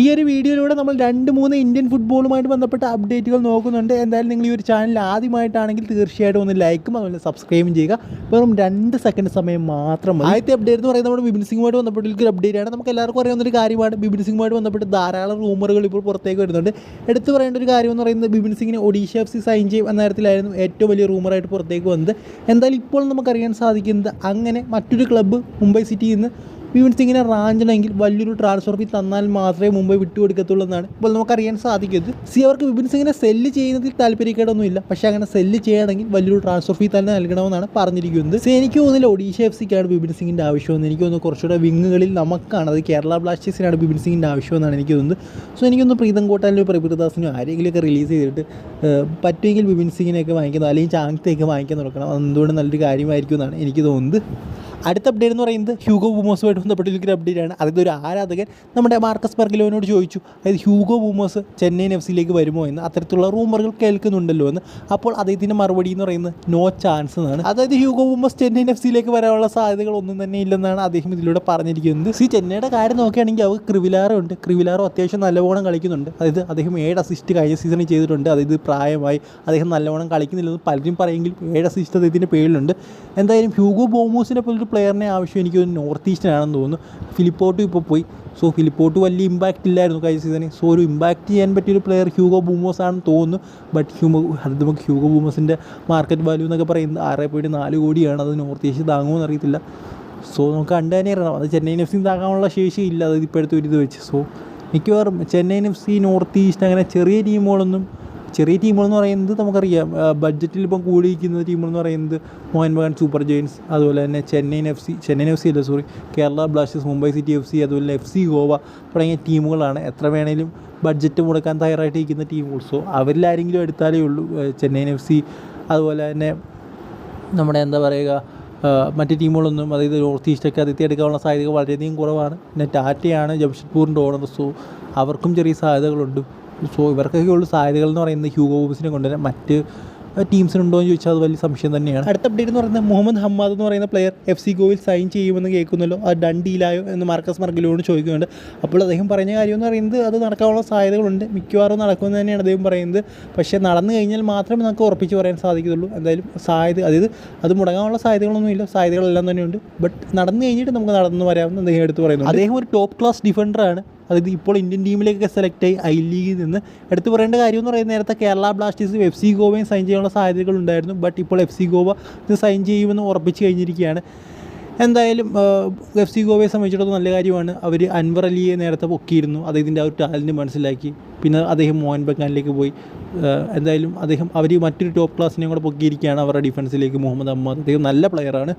ഈ ഒരു വീഡിയോയിലൂടെ നമ്മൾ രണ്ട് മൂന്ന് ഇന്ത്യൻ ഫുട്ബോളുമായിട്ട് ബന്ധപ്പെട്ട അപ്ഡേറ്റുകൾ നോക്കുന്നുണ്ട്. എന്തായാലും നിങ്ങൾ ഈ ഒരു ചാനൽ ആദ്യമായിട്ടാണെങ്കിൽ തീർച്ചയായിട്ടും ഒന്ന് ലൈക്കും അതുപോലെ സബ്സ്ക്രൈബും ചെയ്യുക. വെറും രണ്ട് സെക്കൻഡ് സമയം മാത്രം മതി. ആദ്യത്തെ അപ്ഡേറ്റ് എന്ന് പറയുന്നത് നമ്മുടെ ബിബിൻ സിംഗുമായിട്ട് ബന്ധപ്പെട്ട ഒരു അപ്ഡേറ്റ് ആണ്. നമുക്ക് എല്ലാവർക്കും അറിയാവുന്ന ഒരു കാര്യമാണ്. ബിബിൻ സിംഗുമായിട്ട് ബന്ധപ്പെട്ട് ധാരാളം റൂമറുകൾ ഇപ്പോൾ പുറത്തേക്ക് വരുന്നുണ്ട്. എടുത്തു പറയേണ്ട ഒരു കാര്യം എന്ന് പറയുന്നത് ബിബിൻ സിംഗിനെ ഒഡീഷ എഫ് സി സൈൻ ചെയ്യും എന്ന തരത്തിലായിരുന്നു ഏറ്റവും വലിയ റൂമറായിട്ട് പുറത്തേക്ക് വന്നത്. എന്തായാലും ഇപ്പോൾ നമുക്കറിയാൻ സാധിക്കുന്നത് അങ്ങനെ മറ്റൊരു ക്ലബ്ബ് മുംബൈ സിറ്റിയിൽ നിന്ന് വിപിൻ സിംഗിനെ റാഞ്ചണമെങ്കിൽ വലിയൊരു ട്രാൻസ്ഫർ ഫീ തന്നാൽ മാത്രമേ മുംബൈ വിട്ടുകൊടുക്കത്തുള്ളൂ എന്നാണ് ഇപ്പോൾ നമുക്കറിയാൻ സാധിക്കുന്നത് സി അവർക്ക് വിപിൻ സിംഗിനെ സെല്ല് ചെയ്യുന്നതിൽ താല്പര്യക്കേടൊന്നുമില്ല. പക്ഷേ അങ്ങനെ സെല്ല് ചെയ്യണമെങ്കിൽ വലിയൊരു ട്രാൻസ്ഫർ ഫീ തന്നെ നൽകണമെന്നാണ് പറഞ്ഞിരിക്കുന്നത്. എനിക്ക് തോന്നുന്നില്ല ഒഡീഷ എഫ് സിക്കാണ് വിപിൻ സിംഗിന്റെ ആവശ്യമെന്ന്. എനിക്ക് തോന്നുന്നു കുറച്ചുകൂടെ വിങ്ങുകളിൽ നമുക്കാണ്. അത് കേരള ബ്ലാസ്റ്റേഴ്സിനാണ് വിപിൻ സിംഗിന്റെ ആവശ്യമെന്നാണ് എനിക്ക് തോന്നുന്നത്. സോ എനിക്കൊന്ന് പ്രീതം കോട്ടാലിനും പ്രഭൃദാസിനും ആരെങ്കിലുമൊക്കെ റിലീസ് ചെയ്തിട്ട് പറ്റുമെങ്കിൽ വിപിൻ സിംഗിനെയൊക്കെ വാങ്ങിക്കുന്നത് അല്ലെങ്കിൽ ചാങ്തെയൊക്കെ വാങ്ങിക്കാൻ നോക്കണം. അതുകൊണ്ട് നല്ലൊരു കാര്യമായിരിക്കും എന്നാണ് എനിക്ക് തോന്നുന്നത്. അടുത്ത അപ്ഡേറ്റ് എന്ന് പറയുന്നത് ഹ്യൂഗോ ബൂമോസുമായിട്ട് ബന്ധപ്പെട്ടിരിക്കുന്ന അപ്ഡേറ്റ് ആണ്. അതായത് ഒരു ആരാധകൻ നമ്മുടെ മാർക്കസ് പെർഗിലോനോട് ചോദിച്ചു അതായത് ഹ്യൂഗോ ബൂമോസ് ചെന്നൈയിൻ എഫ് സിയിലേക്ക് വരുമോ? എന്ന്. അത്തരത്തിലുള്ള റൂമറുകൾ കേൾക്കുന്നുണ്ടല്ലോ എന്ന്. അപ്പോൾ അദ്ദേഹത്തിന്റെ മറുപടി എന്ന് പറയുന്നത് നോ ചാൻസ് എന്നാണ്. അതായത് ഹ്യൂഗോ ബൂമോസ് ചെന്നൈയിൻ എഫ് സിയിലേക്ക് വരാനുള്ള സാധ്യതകൾ ഒന്നും തന്നെ ഇല്ലെന്നാണ് അദ്ദേഹം ഇതിലൂടെ പറഞ്ഞിരിക്കുന്നത്. സി ചെന്നൈയുടെ കാര്യം നോക്കുകയാണെങ്കിൽ അവർ ക്രിവിലാറോ ഉണ്ട്. ക്രിവിലാറോ അത്യാവശ്യം നല്ലവണ്ണം കളിക്കുന്നുണ്ട്. അതായത് അദ്ദേഹം ഏഴ് അസിസ്റ്റ് കഴിഞ്ഞ സീസണിൽ ചെയ്തിട്ടുണ്ട്. അതായത് പ്രായമായി അദ്ദേഹം നല്ലവണ്ണം കളിക്കുന്നില്ലെന്ന് പലരും പറയുമെങ്കിലും ഏഴ് അസിസ്റ്റ് അദ്ദേഹത്തിന്റെ പേരിലുണ്ട്. എന്തായാലും ഹ്യൂഗോ ബോമോസിനെ പോലൊരു പ്ലെയറിനെ ആവശ്യം എനിക്ക് നോർത്ത് ഈസ്റ്റിനാണെന്ന് തോന്നുന്നു. ഫിലിപ്പോട്ടും ഇപ്പോൾ പോയി. സോ ഫിലിപ്പോട്ട് വലിയ ഇമ്പാക്റ്റ് ഇല്ലായിരുന്നു കഴിഞ്ഞ സീസണിൽ സോ ഒരു ഇമ്പാക്റ്റ് ചെയ്യാൻ പറ്റിയൊരു പ്ലെയർ ഹ്യൂഗോ ബൂമോസ് ആണെന്ന് തോന്നുന്നു. ബട്ട് ഹ്യൂമോ അത് നമുക്ക് ഹ്യൂഗോ ബൂമോസിന്റെ മാർക്കറ്റ് വാല്യൂ എന്നൊക്കെ പറയുന്നത് ആറ് പോയിട്ട് നാല് കോടിയാണ്. അത് നോർത്ത് ഈസ്റ്റ് താങ്ങുമോ എന്നറിയത്തില്ല. സോ നമുക്ക് കണ്ടു തന്നെ അറിയണം. അത് ചെന്നൈയിൻ എഫ് സി താങ്ങാനുള്ള ശേഷി ഇല്ല. അത് ഇപ്പോഴത്തെ ഒരു ഇത് വെച്ച്. സോ മിക്കവാറും Chennaiyin F C North East അങ്ങനെ ചെറിയ ടീമുകളൊന്നും ചെറിയ ടീമുകളെന്ന് പറയുന്നത് നമുക്കറിയാം. ബഡ്ജറ്റിൽ ഇപ്പം കൂടിയിരിക്കുന്ന ടീമുകളെന്ന് പറയുന്നത് മോഹൻ ബഗാൻ സൂപ്പർ ജയൻസ് അതുപോലെ തന്നെ Chennaiyin F C Chennaiyin F C അല്ല sorry Kerala Blasters Mumbai City F C അതുപോലെ എഫ് സി ഗോവ തുടങ്ങിയ ടീമുകളാണ് എത്ര വേണേലും ബഡ്ജറ്റ് മുടക്കാൻ തയ്യാറായിട്ടിരിക്കുന്ന ടീമുകൾ. സോ അവരിലാരെങ്കിലും എടുത്താലേ ഉള്ളൂ. ചെന്നൈയിൻ എഫ് സി അതുപോലെ തന്നെ നമ്മുടെ എന്താ പറയുക മറ്റ് ടീമുകളൊന്നും അതായത് നോർത്ത് ഈസ്റ്റൊക്കെ അതിർത്തി എടുക്കാനുള്ള സാധ്യത വളരെയധികം കുറവാണ്. പിന്നെ ടാറ്റയാണ് ജംഷഡ്പൂരിന്റെ ഓണർ സോ അവർക്കും ചെറിയ സാധ്യതകളുണ്ട്. സോ ഇവർക്കൊക്കെ ഉള്ള സാധ്യതകൾ എന്ന് പറയുന്നത് ഹ്യൂഗോ ബോബിസിനെ കൊണ്ടുവരാൻ മറ്റ് ടീംസിനുണ്ടോ എന്ന് ചോദിച്ചാൽ അത് വലിയ സംശയം തന്നെയാണ്. അടുത്ത അപ്ഡേറ്റ് എന്ന് പറയുന്നത് മുഹമ്മദ് ഹമ്മാദ് എന്ന് പറയുന്ന പ്ലെയർ എഫ് സി ഗോയിൽ സൈൻ ചെയ്യുമെന്ന് കേൾക്കുന്നല്ലോ. അത് ഡീലായോ എന്ന് മാർക്കസ് മർഗിലോട് ചോദിക്കുന്നുണ്ട്. അപ്പോൾ അദ്ദേഹം പറഞ്ഞ കാര്യം എന്ന് പറയുന്നത് അത് നടക്കാനുള്ള സാധ്യതകളുണ്ട്. മിക്കവാറും നടക്കുമെന്ന് തന്നെയാണ് അദ്ദേഹം പറയുന്നത്. പക്ഷേ നടന്നു കഴിഞ്ഞാൽ മാത്രമേ നമുക്ക് ഉറപ്പിച്ച് പറയാൻ സാധിക്കുള്ളൂ എന്തായാലും സാധ്യത അതായത് അത് മുടങ്ങാനുള്ള സാധ്യതകളൊന്നുമില്ല. സാധ്യതകളെല്ലാം തന്നെയുണ്ട്. ബട്ട് നടന്നു കഴിഞ്ഞിട്ട് നമുക്ക് നടന്നു വരാമെന്ന് അദ്ദേഹം എടുത്ത് പറയുന്നു അദ്ദേഹം ഒരു ടോപ്പ് ക്ലാസ് ഡിഫൻഡറാണ് അതായത് ഇപ്പോൾ ഇന്ത്യൻ ടീമിലേക്ക് സെലക്ട് ആയി ഐ ലീഗിൽ നിന്ന്. എടുത്തു പറയേണ്ട കാര്യം എന്ന് പറയുന്നത് നേരത്തെ കേരള ബ്ലാസ്റ്റേഴ്സ് എഫ് സി ഗോവയും സൈൻ ചെയ്യാനുള്ള സാധ്യതകൾ ഉണ്ടായിരുന്നു. ബട്ട് ഇപ്പോൾ എഫ് സി ഗോവ ഇത് സൈൻ ചെയ്യുമെന്ന് ഉറപ്പിച്ച് കഴിഞ്ഞിരിക്കുകയാണ്. എന്തായാലും എഫ് സി ഗോവയെ സംബന്ധിച്ചിടത്തോളം നല്ല കാര്യമാണ്. അവർ അൻവർ അലിയെ നേരത്തെ പൊക്കിയിരുന്നു. അദ്ദേഹത്തിന്റെ ആ ഒരു ടാലന്റ് മനസ്സിലാക്കി. പിന്നെ അദ്ദേഹം മോഹൻ ബഗാനിലേക്ക് പോയി. എന്തായാലും അദ്ദേഹം അവർ മറ്റൊരു ടോപ്പ് ക്ലാസ്സിനെയും കൂടെ പൊക്കിയിരിക്കുകയാണ് അവരുടെ ഡിഫൻസിലേക്ക് മുഹമ്മദ് അഹമ്മദ് അദ്ദേഹം നല്ല പ്ലെയറാണ്